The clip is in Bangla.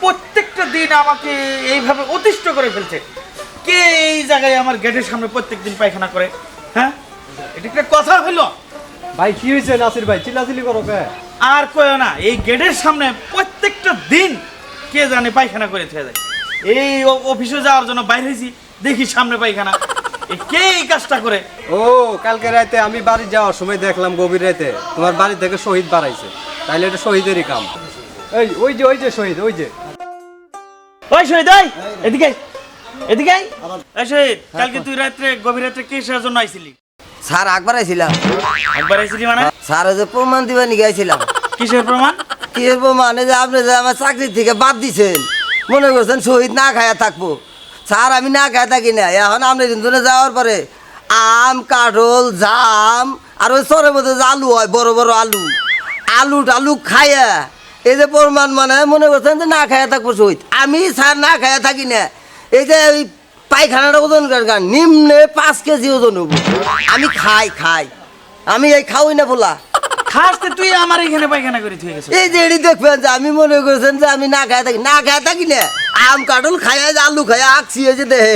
প্রত্যেকটা দিন আমাকে এইভাবে অতিষ্ঠ করে ফেলছে। কে এই জায়গায় আমার গেটের সামনে প্রত্যেক দিন পায়খানা করে? হ্যাঁ? এটা একটা কথা হইল ভাই কি হয়েছে নাসির ভাই? চিল্লাচিল্লি করো কে? আর কয় না এই গেটের সামনে প্রত্যেকটা দিন কে জানে পায়খানা করে থেকে যায় এই অফিসে যাওয়ার জন্য বাইরে হয়েছি দেখি সামনে পায়খানা। কে এই কাজটা করে? ও কালকে রাতে আমি বাড়ি যাওয়ার সময় দেখলাম গভীর রাতে তোমার বাড়ি থেকে শহীদ বাড়াইছে। তাইলে এটা শহীদেরই কাম। এই ওই যে ওই যে শহীদ ওই যে। ওই শহীদ ওই! এদিকে এদিকে এই শহীদ কালকে তুই রাত্রে গভীর রাত্রে কিসের জন্য আইছিলি? স্যার আকবার আইছিলাম। একবার আইছিলি মানে? স্যার ওই যে প্রমাণ দিবা নিয়ে গেছিলাম। কিসের প্রমাণ? কি প্রমাণ? এই যে আপনি যে আমার চাকরি থেকে বাদ দিছেন মনে করছেন শহীদ না খায়া থাকব। স্যার আমি না খায়া থাকি না। এখন আপনি কিন্তু যাওয়ার পরে আম কাঠল জাম আর ওই সরের মধ্যে যে আলু হয় বড় বড় আলু আলু টালু খায়া এই যে প্রমাণ মানে মনে করছেন যে না খায়া থাকব শহীদ। আমি স্যার না খায়া থাকি না। এই যে ওই পায়খানাটা ওজন গান নিম্নে পাঁচ কেজি ওজন হব। আমি খাই খাই। আমি এই খাওয়াই না বলা খাসতে তুই আমার এখানে পায়খানা করে গেছিস। এই যে এটি দেখবেন যে আমি মনে করছেন যে আমি না খাই থাকি না খাই থাকি না। আম কাটল খায় আলু খায় আঁকছি এই যে দেহে